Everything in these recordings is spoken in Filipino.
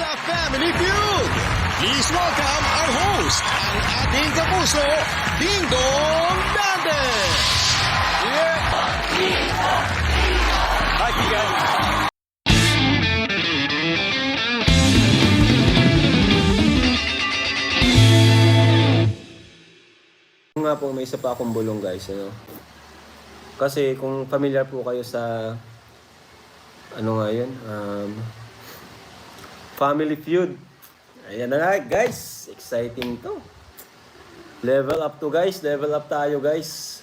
sa Family Feud. Please welcome our host, ang ating kapuso, Ding Dong Dantes. Yeah. Hi, Kigan. nga po, may isa pa akong bulong guys. Ano? Kasi kung familiar po kayo sa ano nga yun, um, Family Feud. Ayan na nga guys, exciting to. Level up to guys, level up tayo guys.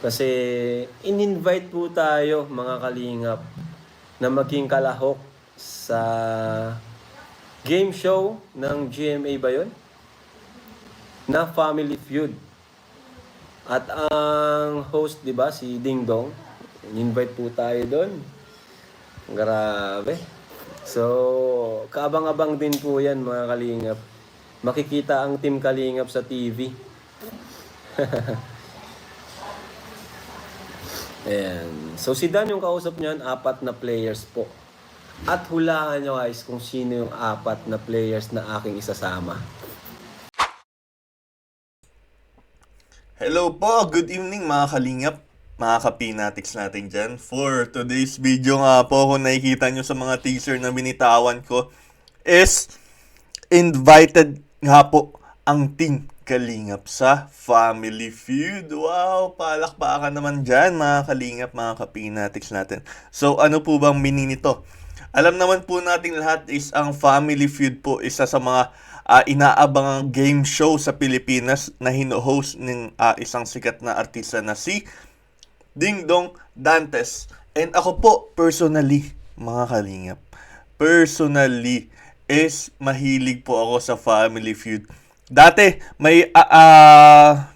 Kasi in-invite po tayo mga kalingap na maging kalahok sa game show ng GMA ba yun? na Family Feud. At ang host, 'di ba, si Ding Dong. In-invite po tayo doon. Grabe. So, kaabang-abang din po 'yan mga kalingap. Makikita ang Team Kalingap sa TV. Ayan. So, si Dan yung kausap niyan, apat na players po. At hulaan nyo guys kung sino yung apat na players na aking isasama. Hello po, good evening mga kalingap, mga kapinatics natin dyan. For today's video nga po, kung nakikita nyo sa mga teaser na binitawan ko, is invited nga po ang team Kalingap sa Family Feud. Wow, palakpakan naman dyan mga kalingap, mga kapinatics natin. So ano po bang meaning nito? Alam naman po nating lahat is ang Family Feud po isa sa mga ah, inaabangang game show sa Pilipinas na hino-host ng ah, isang sikat na artista na si Ding Dong Dantes. And ako po, personally, mga kalingap, personally, is mahilig po ako sa Family Feud. Dati, may, ah,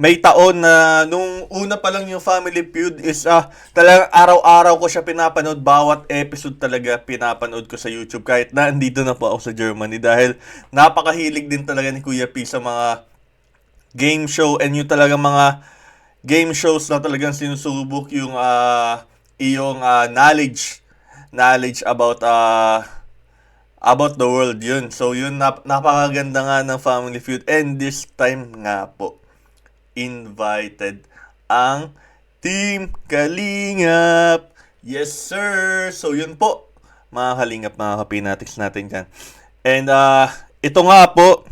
may taon na nung una pa lang yung Family Feud is ah talagang araw-araw ko siya pinapanood bawat episode talaga pinapanood ko sa YouTube kahit na andito na po ako sa Germany dahil napakahilig din talaga ni Kuya P sa mga game show and yung talagang mga game shows na talagang sinusubok yung ah iyong ah, knowledge knowledge about ah about the world yun. So yun nap- napakaganda nga ng Family Feud and this time nga po invited ang Team Kalingap. Yes, sir. So, yun po, mga Kalingap, mga kapinatics natin dyan. And, uh, ito nga po,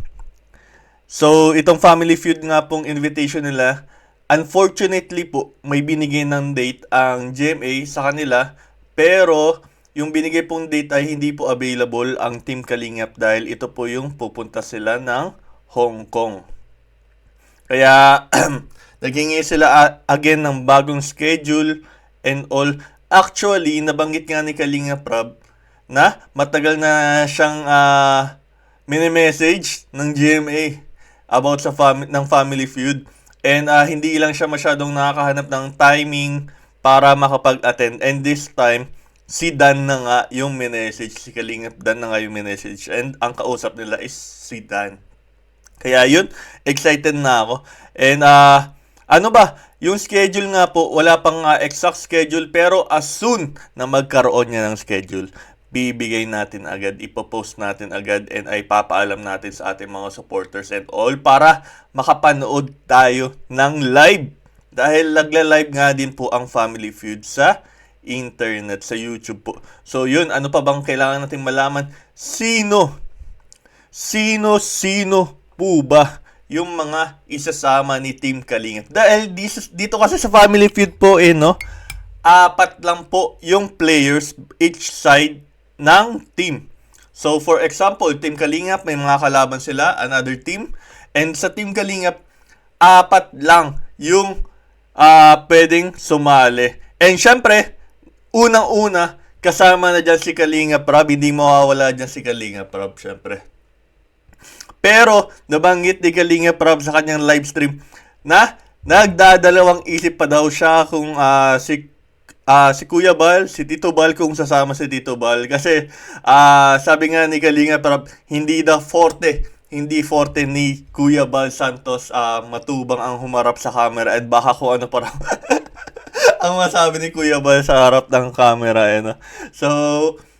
so, itong Family Feud nga pong invitation nila, unfortunately po, may binigay ng date ang GMA sa kanila, pero, yung binigay pong date ay hindi po available ang Team Kalingap dahil ito po yung pupunta sila ng Hong Kong. Kaya, naghingi sila again ng bagong schedule and all. Actually, nabanggit nga ni Kalinga Prab na matagal na siyang uh, mini-message ng GMA about sa fam- ng Family Feud. And ah, hindi lang siya masyadong nakakahanap ng timing para makapag-attend. And this time, si Dan na nga yung message Si Kalingap Dan na nga yung message And ang kausap nila is si Dan. Kaya yun, excited na ako. And ah ano ba, yung schedule nga po, wala pang ah, exact schedule pero as soon na magkaroon niya ng schedule, bibigay natin agad, ipopost natin agad and ay papaalam natin sa ating mga supporters and all para makapanood tayo ng live. Dahil nagla-live nga din po ang Family Feud sa internet, sa YouTube po. So yun, ano pa bang kailangan nating malaman? Sino sino-sino po ba yung mga isasama ni Team Kalingap? Dahil dito kasi sa Family Feud po eh, no? Apat lang po yung players each side ng team. So, for example, Team Kalingap, may mga kalaban sila, another team. And sa Team Kalingap, apat lang yung ah pwedeng sumali. And syempre, unang-una, kasama na dyan si Kalinga Prab. Hindi mawawala dyan si Kalinga Prab, syempre. Pero, nabanggit ni Kalinga Prab sa kanyang live stream na nagdadalawang isip pa daw siya kung ah, si ah, si Kuya Bal, si Tito Bal kung sasama si Tito Bal. Kasi ah, sabi nga ni Kalinga Prab, hindi daw forte, hindi forte ni Kuya Bal Santos ah, matubang ang humarap sa camera at baka kung ano pa raw ang masabi ni Kuya Bal sa harap ng camera. Eh, no? So,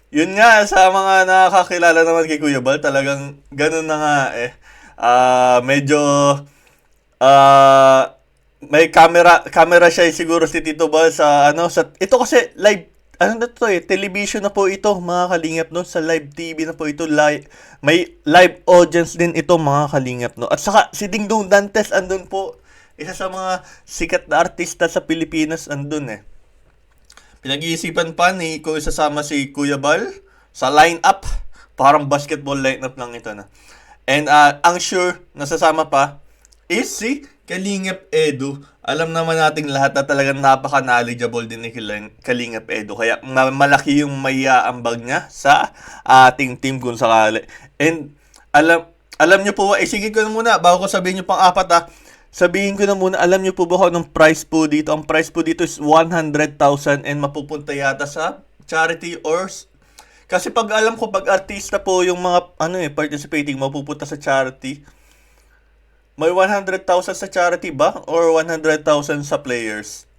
yun nga, sa mga nakakakilala naman kay Kuya Bal, talagang ganun na nga eh. Ah, medyo, ah, may camera, camera siya eh, siguro si Tito Bal sa, ano, sa, ito kasi live, ano na to eh, television na po ito, mga kalingap, no? Sa live TV na po ito, live, may live audience din ito, mga kalingap, no? At saka, si Ding Dong Dantes, andun po, isa sa mga sikat na artista sa Pilipinas, andun eh. Pinag-iisipan pa ni kung isasama si Kuya Bal sa lineup. Parang basketball lineup lang ito na. And uh, ang sure na sasama pa is si Kalingap Edu. Alam naman nating lahat na talagang napaka-knowledgeable din ni Kaling- Kalingap Edu. Kaya ma- malaki yung maiaambag niya sa ating team kung sakali. And alam alam niyo po, eh sige ko na muna, bago ko sabihin niyo pang apat ah, Sabihin ko na muna, alam niyo po ba kung anong price po dito? Ang price po dito is 100,000 and mapupunta yata sa charity or... Kasi pag alam ko, pag artista po yung mga ano eh, participating, mapupunta sa charity. May 100,000 sa charity ba? Or 100,000 sa players?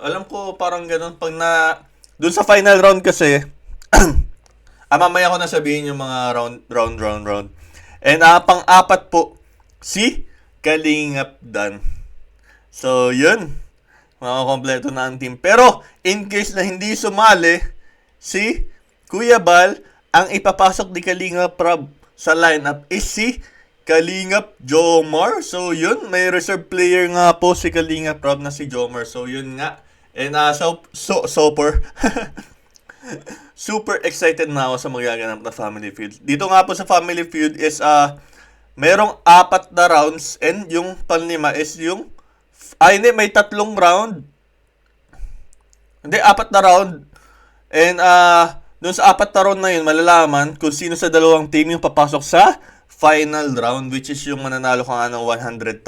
Alam ko parang ganun. Pag na... Doon sa final round kasi, Ah, mamaya ko na sabihin yung mga round, round, round, round. And ah, pang-apat po, si Kalingap Dan. So, yun. Mga kompleto na ang team. Pero, in case na hindi sumali, si Kuya Bal, ang ipapasok ni Kalingap Rob sa lineup is si Kalingap Jomar. So, yun. May reserve player nga po si Kalingap Rob na si Jomar. So, yun nga. And, uh, so, so, super. super excited na ako sa magaganap na Family Feud. Dito nga po sa Family Feud is uh, merong apat na rounds and yung panlima is yung ay hindi, may tatlong round. Hindi, apat na round. And uh, dun sa apat na round na yun, malalaman kung sino sa dalawang team yung papasok sa final round which is yung mananalo ka nga ng 100,000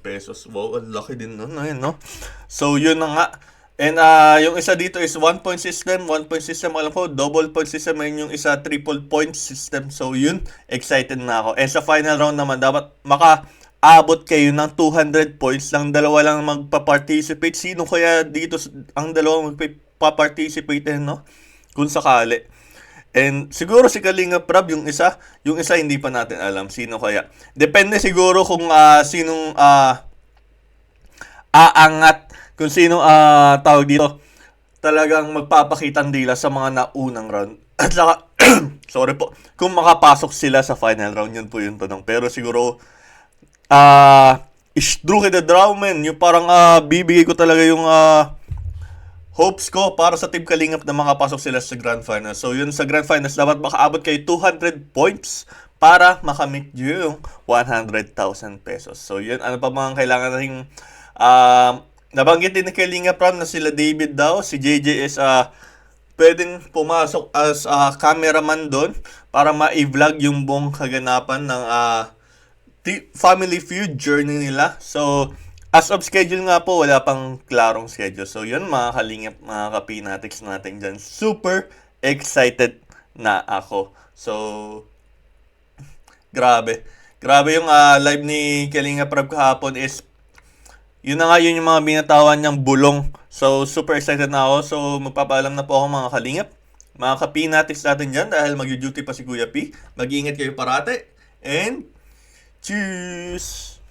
pesos. Wow, ang laki din nun. Ayun, no? So, yun na nga. And uh, yung isa dito is one point system, one point system, alam ko, double point system, ayun yung isa triple point system. So yun, excited na ako. And sa final round naman, dapat maka-abot kayo ng 200 points lang, dalawa lang magpa-participate. Sino kaya dito ang dalawa magpa-participate, eh, no? Kung sakali. And siguro si Kalinga Prab, yung isa, yung isa hindi pa natin alam sino kaya. Depende siguro kung ah, sinong ah, aangat kung sino ah tawag dito talagang magpapakitang dila sa mga naunang round. At saka, sorry po, kung makapasok sila sa final round, yun po yung tanong. Pero siguro, ah, uh, Drew the Drawman, yung parang ah, bibigay ko talaga yung ah, hopes ko para sa Team Kalingap na makapasok sila sa Grand Finals. So yun sa Grand Finals, dapat makaabot kayo 200 points para makamit yung 100,000 pesos. So yun, ano pa mga kailangan nating um, nabanggit din ni Kalingap Ram na sila David daw, si JJ is uh, pwedeng pumasok as uh, cameraman doon para ma-vlog yung buong kaganapan ng uh, family feud journey nila. So, as of schedule nga po, wala pang klarong schedule. So, yun mga kalingap, mga kapinatics natin dyan. Super excited na ako. So, grabe. Grabe yung ah, live ni Kalinga Prab kahapon is yun na nga yun yung mga binatawan niyang bulong. So, super excited na ako. So, magpapaalam na po ako mga kalingap. Mga kapinatics natin dyan dahil mag-duty pa si Kuya P. Mag-iingat kayo parate. And, cheers!